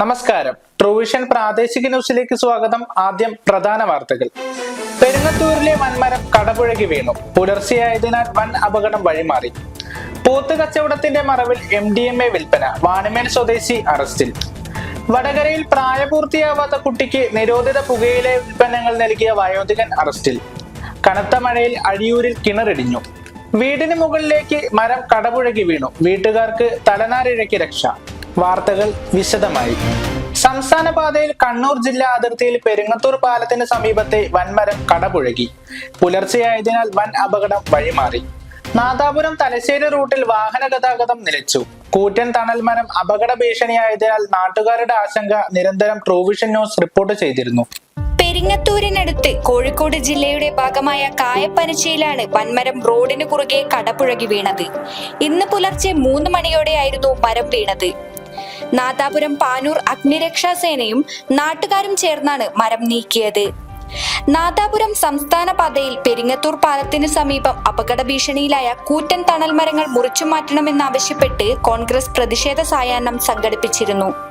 നമസ്കാരം. ട്രൂവിഷൻ പ്രാദേശിക ന്യൂസിലേക്ക് സ്വാഗതം. ആദ്യം പ്രധാന വാർത്തകൾ. പെരുങ്ങത്തൂരിലെ വൻമരം കടപുഴകി വീണു. പുലർച്ചെയായതിനാൽ വൻ അപകടം വഴിമാറി. പോത്ത് കച്ചവടത്തിന്റെ മറവിൽ എം ഡി എം എ വിൽപ്പന വാണിമേൽ സ്വദേശി അറസ്റ്റിൽ. വടകരയിൽ പ്രായപൂർത്തിയാവാത്ത കുട്ടിക്ക് നിരോധിത പുകയിലെ ഉൽപ്പന്നങ്ങൾ നൽകിയ വയോധികൻ അറസ്റ്റിൽ. കനത്ത മഴയിൽ അഴിയൂരിൽ കിണറിടിഞ്ഞു. വീടിന് മുകളിലേക്ക് മരം കടപുഴകി വീണു. വീട്ടുകാർക്ക് തലനാരിഴയ്ക്ക് രക്ഷ. വാർത്തകൾ വിശദമായി. സംസ്ഥാന പാതയിൽ കണ്ണൂർ ജില്ലാ അതിർത്തിയിൽ പെരുങ്ങത്തൂർ പാലത്തിന് സമീപത്തെ വൻമരം കടപുഴകി. പുലർച്ചെയായതിനാൽ വൻ അപകടം വഴിമാറി. നാദാപുരം തലശ്ശേരി റൂട്ടിൽ വാഹന ഗതാഗതം നിലച്ചു. കൂറ്റൻ തണൽ മരം അപകട ഭീഷണിയായതിനാൽ നാട്ടുകാരുടെ ആശങ്ക നിരന്തരം ട്രൂവിഷൻ ന്യൂസ് റിപ്പോർട്ട് ചെയ്തിരുന്നു. പെരിങ്ങത്തൂരിനടുത്ത് കോഴിക്കോട് ജില്ലയുടെ ഭാഗമായ കായപ്പനശ്ശിയിലാണ് വൻമരം റോഡിന് കുറുകെ കടപുഴകി വീണത്. ഇന്ന് പുലർച്ചെ മൂന്ന് മണിയോടെയായിരുന്നു മരം വീണത്. നാദാപുരം പാനൂർ അഗ്നിരക്ഷാ സേനയും നാട്ടുകാരും ചേർന്നാണ് മരം നീക്കിയത്. നാദാപുരം സംസ്ഥാന പാതയിൽ പെരിങ്ങത്തൂർ പാലത്തിന് സമീപം അപകട ഭീഷണിയിലായ കൂറ്റൻ തണൽ മരങ്ങൾ മുറിച്ചു മാറ്റണമെന്നാവശ്യപ്പെട്ട് കോൺഗ്രസ് പ്രതിഷേധ സായാഹ്നം സംഘടിപ്പിച്ചിരുന്നു.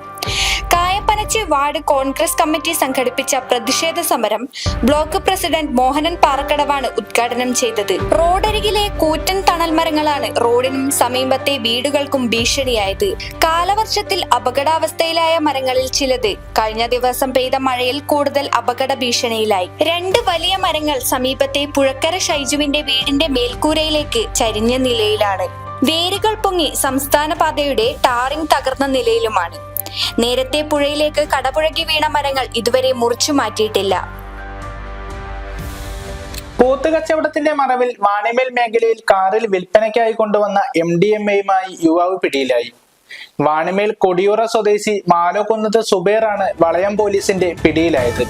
കായപ്പനച്ചി വാർഡ് കോൺഗ്രസ് കമ്മിറ്റി സംഘടിപ്പിച്ച പ്രതിഷേധ സമരം ബ്ലോക്ക് പ്രസിഡന്റ് മോഹനൻ പാറക്കടവാണ് ഉദ്ഘാടനം ചെയ്തത്. റോഡരികിലെ കൂറ്റൻ തണൽ മരങ്ങളാണ് റോഡിനും സമീപത്തെ വീടുകൾക്കും ഭീഷണിയായത്. കാലവർഷത്തിൽ അപകടാവസ്ഥയിലായ മരങ്ങളിൽ ചിലത് കഴിഞ്ഞ ദിവസം പെയ്ത മഴയിൽ കൂടുതൽ അപകട ഭീഷണിയിലായി. രണ്ട് വലിയ മരങ്ങൾ സമീപത്തെ പുഴക്കര ഷൈജുവിന്റെ വീടിന്റെ മേൽക്കൂരയിലേക്ക് ചരിഞ്ഞ നിലയിലാണ്. വേരുകൾ പൊങ്ങി സംസ്ഥാന പാതയുടെ ടാറിംഗ് തകർന്ന നിലയിലുമാണ്. നേരത്തെ പുഴയിലേക്ക് കടപുഴകി വീണ മരങ്ങൾ ഇതുവരെ മുറിച്ചു മാറ്റിയിട്ടില്ല. പോത്ത് കച്ചവടത്തിന്റെ മറവിൽ വാണിമേൽ മേഖലയിൽ കാറിൽ വിൽപ്പനയ്ക്കായി കൊണ്ടുവന്ന എം ഡി എം എയുമായി യുവാവ് പിടിയിലായി. വാണിമേൽ കൊടിയൂറ സ്വദേശി മാലോകുന്നത്ത് സുബേറാണ് വളയം പോലീസിന്റെ പിടിയിലായത്.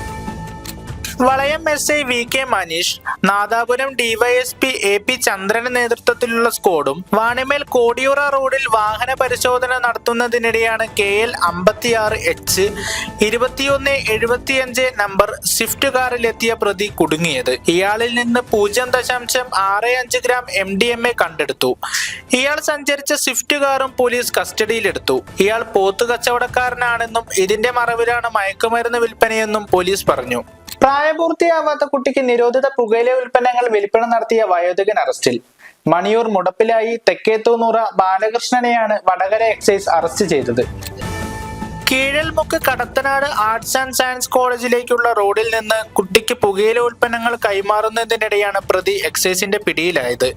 Valayam S I V K Maneesh Nadapuram DYSP A P ചന്ദ്രന്റെ നേതൃത്വത്തിലുള്ള സ്ക്വാഡും വാണിമേൽ കോടിയൂറ റോഡിൽ വാഹന പരിശോധന നടത്തുന്നതിനിടെയാണ് കെ എൽ അമ്പത്തിയാറ് എച്ച് ഇരുപത്തിയൊന്ന് എഴുപത്തിയഞ്ച് നമ്പർ സ്വിഫ്റ്റ് കാറിലെത്തിയ പ്രതി കുടുങ്ങിയത്. ഇയാളിൽ നിന്ന് പൂജ്യം ദശാംശം ആറ് അഞ്ച് gram M D M A കണ്ടെടുത്തു. ഇയാൾ സഞ്ചരിച്ച സ്വിഫ്റ്റ് കാറും പോലീസ് കസ്റ്റഡിയിലെടുത്തു. ഇയാൾ പോത്ത് കച്ചവടക്കാരനാണെന്നും ഇതിന്റെ മറവിലാണ് മയക്കുമരുന്ന് വിൽപ്പനയെന്നും പോലീസ് പറഞ്ഞു. പ്രായപൂർത്തിയാവാത്ത കുട്ടിക്ക് നിരോധിത പുകയില ഉൽപ്പന്നങ്ങൾ വിൽപ്പന നടത്തിയ വയോധികൻ അറസ്റ്റിൽ. മണിയൂർ മുടപ്പിലായി തെക്കേത്തൂന്നൂറ ബാലകൃഷ്ണനെയാണ് വടകര എക്സൈസ് അറസ്റ്റ് ചെയ്തത്. Keezhalmukku Kadathanad arts and science കോളേജിലേക്കുള്ള റോഡിൽ നിന്ന് കുട്ടിക്ക് പുകയില ഉൽപ്പന്നങ്ങൾ കൈമാറുന്നതിനിടെയാണ് പ്രതി എക്സൈസിന്റെ പിടിയിലായത്.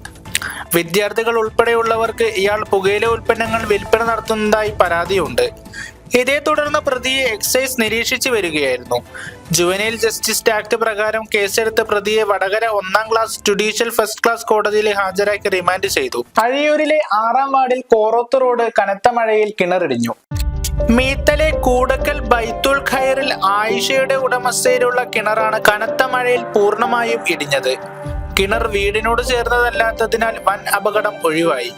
വിദ്യാർത്ഥികൾ ഉൾപ്പെടെയുള്ളവർക്ക് ഇയാൾ പുകയില ഉൽപ്പന്നങ്ങൾ വിൽപ്പന നടത്തുന്നതായി പരാതിയുണ്ട്. ഇതേ തുടർന്ന് പ്രതിയെ എക്സൈസ് നിരീക്ഷിച്ചു വരികയായിരുന്നു. ജുവനൈൽ ജസ്റ്റിസ് ആക്ട് പ്രകാരം കേസെടുത്ത പ്രതിയെ വടകര ഒന്നാം ക്ലാസ് ജുഡീഷ്യൽ ഫസ്റ്റ് ക്ലാസ് കോടതിയിൽ ഹാജരാക്കി റിമാൻഡ് ചെയ്തു. അഴിയൂരിലെ ആറാം വാർഡിൽ കോറോത്ത് റോഡ് കനത്ത മഴയിൽ കിണറിടിഞ്ഞു. മീത്തലെ കൂടക്കൽ ബൈത്തുൽ ഖൈറിൽ ആയിഷയുടെ ഉടമസ്ഥയിലുള്ള കിണറാണ് കനത്ത മഴയിൽ പൂർണമായും ഇടിഞ്ഞത്. കിണർ വീടിനോട് ചേർന്നതല്ലാത്തതിനാൽ വൻ അപകടം ഒഴിവായി.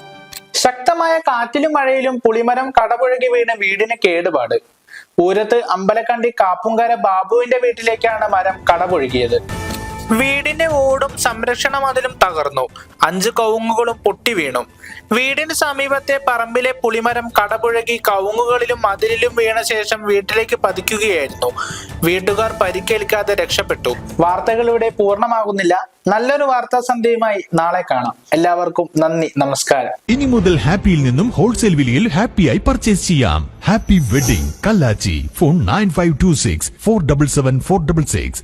ശക്തമായ കാറ്റിലും മഴയിലും പുളിമരം കടപുഴകി വീണ് വീടിന് കേടുപാട്. പൂരത്ത് അമ്പലക്കണ്ടി കാപ്പുങ്കര ബാബുവിന്റെ വീട്ടിലേക്കാണ് മരം കടപുഴകിയത്. വീടിന്റെ ഓടും സംരക്ഷണ മതിലും തകർന്നു. അഞ്ച് കവുങ്ങുകളും പൊട്ടി വീണു. വീടിന് സമീപത്തെ പറമ്പിലെ പുളിമരം കടപുഴകി കവുങ്ങുകളിലും മതിലിലും വീണ ശേഷം വീട്ടിലേക്ക് പതിക്കുകയായിരുന്നു. വീട്ടുകാർ പരിക്കേൽക്കാതെ രക്ഷപ്പെട്ടു. വാർത്തകൾ ഇവിടെ പൂർണമാകുന്നില്ല. നല്ലൊരു വാർത്താ സന്ധ്യയുമായി നാളെ കാണാം. എല്ലാവർക്കും നന്ദി നമസ്കാരം. ഇനി മുതൽ ഹാപ്പിയിൽ നിന്നും ഹോൾസെയിൽ വിലയിൽ ഹാപ്പിയായി പർച്ചേസ് ചെയ്യാം. Happy wedding Kallachi phone nine five two six four double seven four double six.